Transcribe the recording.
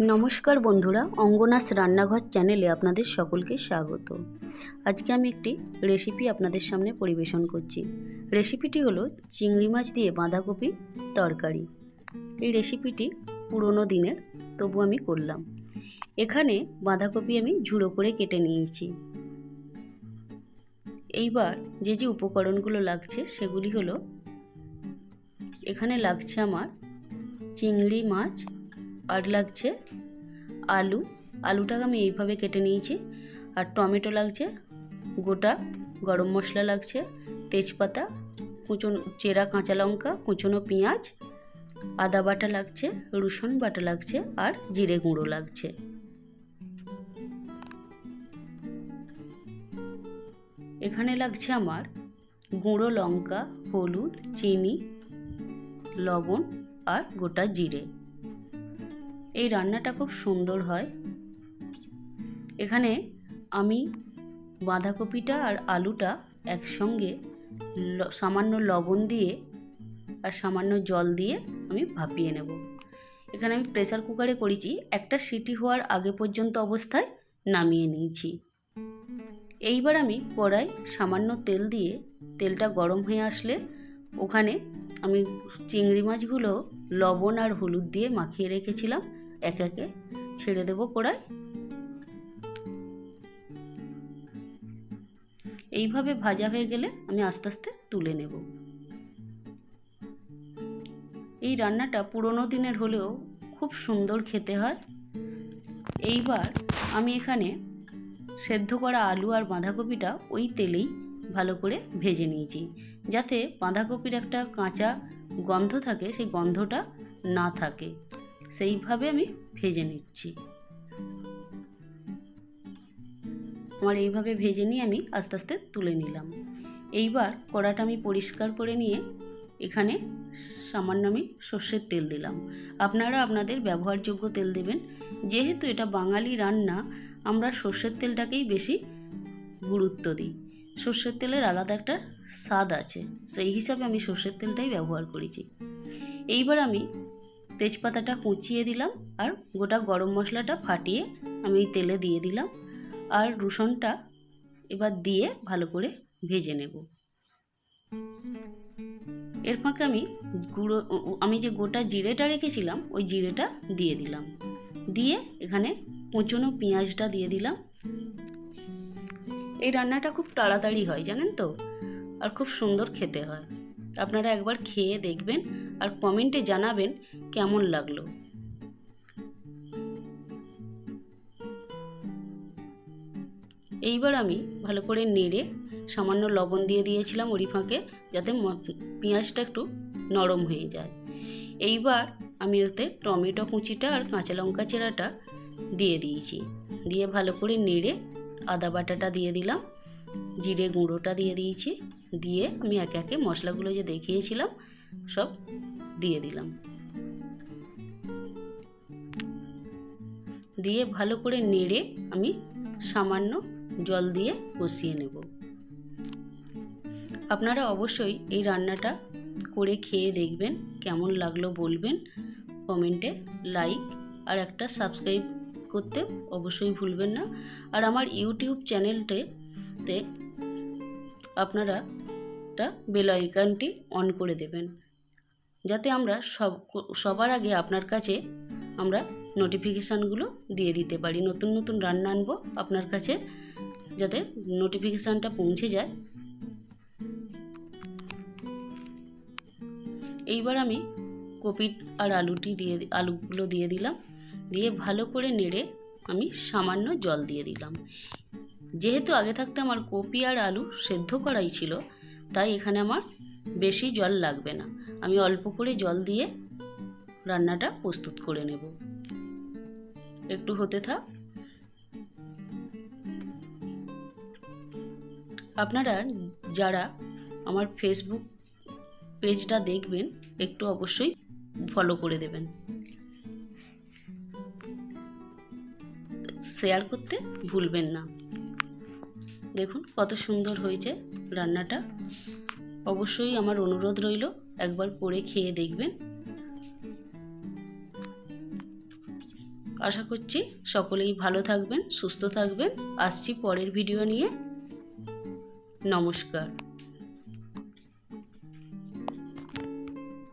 নমস্কার বন্ধুরা অঙ্গনাস রান্নাঘর চ্যানেলে আপনাদের সকলকে স্বাগত। আজকে আমি একটি রেসিপি আপনাদের সামনে পরিবেশন করছি। রেসিপিটি হলো চিংড়ি মাছ দিয়ে বাঁধাকপি তরকারি। এই রেসিপিটি পুরনো দিনের, তবু আমি করলাম। এখানে বাঁধাকপি আমি ঝুড়ো করে কেটে নিয়েছি। এইবার যে যে উপকরণগুলো লাগছে, সেগুলি হলো, এখানে লাগছে আমার চিংড়ি মাছ আর লাগছে আলু। আলুটাকে আমি এইভাবে কেটে নিয়েছি। আর টমেটো লাগছে, গোটা গরম মশলা লাগছে, তেজপাতা, কুচনো চেরা কাঁচা লঙ্কা, কুচনো পেঁয়াজ, আদা বাটা লাগছে, রসুন বাটা লাগছে আর জিরে গুঁড়ো লাগছে। এখানে লাগছে আমার গুঁড়ো লঙ্কা, হলুদ, চিনি, লবণ আর গোটা জিরে। এই রান্নাটা খুব সুন্দর হয়। এখানে আমি বাঁধাকপিটা আর আলুটা একসঙ্গে সামান্য লবণ দিয়ে আর সামান্য জল দিয়ে আমি ভাপিয়ে নেব। এখানে আমি প্রেসার কুকারে করেছি, একটা সিটি হওয়ার আগে পর্যন্ত অবস্থায় নামিয়ে নিয়েছি। এইবার আমি কড়াই সামান্য তেল দিয়ে তেলটা গরম হয়ে আসলে ওখানে আমি চিংড়ি মাছগুলো লবণ আর হলুদ দিয়ে মাখিয়ে রেখেছিলাম। এক একে ছেড়ে দেবো কড়াই। এইভাবে ভাজা হয়ে গেলে আমি আস্তে আস্তে তুলে নেব। এই রান্নাটা পুরনো দিনের হলেও খুব সুন্দর খেতে হয়। এইবার আমি এখানে সেদ্ধ করা আলু আর বাঁধাকপিটা ওই তেলেই ভালো করে ভেজে নিয়েছি, যাতে বাঁধাকপির একটা কাঁচা গন্ধ থাকে, সেই গন্ধটা না থাকে। সেইভাবে আমি ভেজে নিচ্ছি। আমার এইভাবে ভেজে নিয়ে আমি আস্তে আস্তে তুলে নিলাম। এইবার কড়াটা আমি পরিষ্কার করে নিয়ে এখানে সামান্য আমি সর্ষের তেল দিলাম। আপনারা আপনাদের ব্যবহারযোগ্য তেল দেবেন। যেহেতু এটা বাঙালি রান্না, আমরা সর্ষের তেলটাকেই বেশি গুরুত্ব দিই। সর্ষের তেলের আলাদা একটা স্বাদ আছে, সেই হিসাবে আমি সর্ষের তেলটাই ব্যবহার করেছি। এইবার আমি তেজপাতাটা কুচিয়ে দিলাম আর গোটা গরম মশলাটা ফাটিয়ে আমি তেলে দিয়ে দিলাম। আর রসুনটা এবার দিয়ে ভালো করে ভেজে নেব। এর ফাঁকে আমি গুঁড়ো আমি যে গোটা জিরেটা রেখেছিলাম, ওই জিরেটা দিয়ে দিলাম। দিয়ে এখানে কুচনো পেঁয়াজটা দিয়ে দিলাম। এই রান্নাটা খুব তাড়াতাড়ি হয়, জানেন তো? আর খুব সুন্দর খেতে হয়। আপনারা একবার খেয়ে দেখবেন আর কমেন্টে জানাবেন কেমন লাগল। এইবার আমি ভালো করে নেড়ে সামান্য লবণ দিয়ে দিয়েছিলাম ওরি ফাঁকে যাতে পেঁয়াজটা একটু নরম হয়ে যায়। এইবার আমি ওতে টমেটো কুচিটা আর কাঁচা লঙ্কা চেরাটা দিয়ে দিয়েছি। দিয়ে ভালো করে নেড়ে আদা বাটাটা দিয়ে দিলাম। জিরে গুঁড়োটা দিয়ে দিয়েছি। দিয়ে আমি একে একে মশলাগুলো যে দেখিয়েছিলাম, সব দিয়ে দিলাম। দিয়ে ভালো করে নেড়ে আমি সামান্য জল দিয়ে কষিয়ে নেব। আপনারা অবশ্যই এই রান্নাটা করে খেয়ে দেখবেন, কেমন লাগল বলবেন। কমেন্টে লাইক আর একটা সাবস্ক্রাইব করতে অবশ্যই ভুলবেন না। আর আমার ইউটিউব চ্যানেলটাতে আপনারা একটা বেল আইকনটি অন করে দেবেন। যাতে আমরা সব, সবার আগে আপনার কাছে আমরা নোটিফিকেশানগুলো দিয়ে দিতে পারি। নতুন নতুন রান্না আনব আপনার কাছে যাতে নোটিফিকেশানটা পৌঁছে যায়। এইবার আমি কপি আর আলুটি দিয়ে, আলুগুলো দিয়ে দিলাম। দিয়ে ভালো করে নেড়ে আমি সামান্য জল দিয়ে দিলাম। যেহেতু আগে থাকতে আমার কপি আর আলু সেদ্ধ করাই ছিল, তাই এখানে আমার বেশি জল লাগবে না। আমি অল্প করে জল দিয়ে রান্নাটা প্রস্তুত করে নেব। একটু হতে থাক। আপনারা যারা আমার ফেসবুক পেজটা দেখবেন, একটু অবশ্যই ফলো করে দেবেন। শেয়ার করতে ভুলবেন না। দেখুন কত সুন্দর হয়েছে রান্নাটা। অবশ্যই আমার অনুরোধ রইল, একবার করে খেয়ে দেখবেন। আশা করছি সকলেই ভালো থাকবেন, সুস্থ থাকবেন। আসছি পরের ভিডিও নিয়ে। নমস্কার।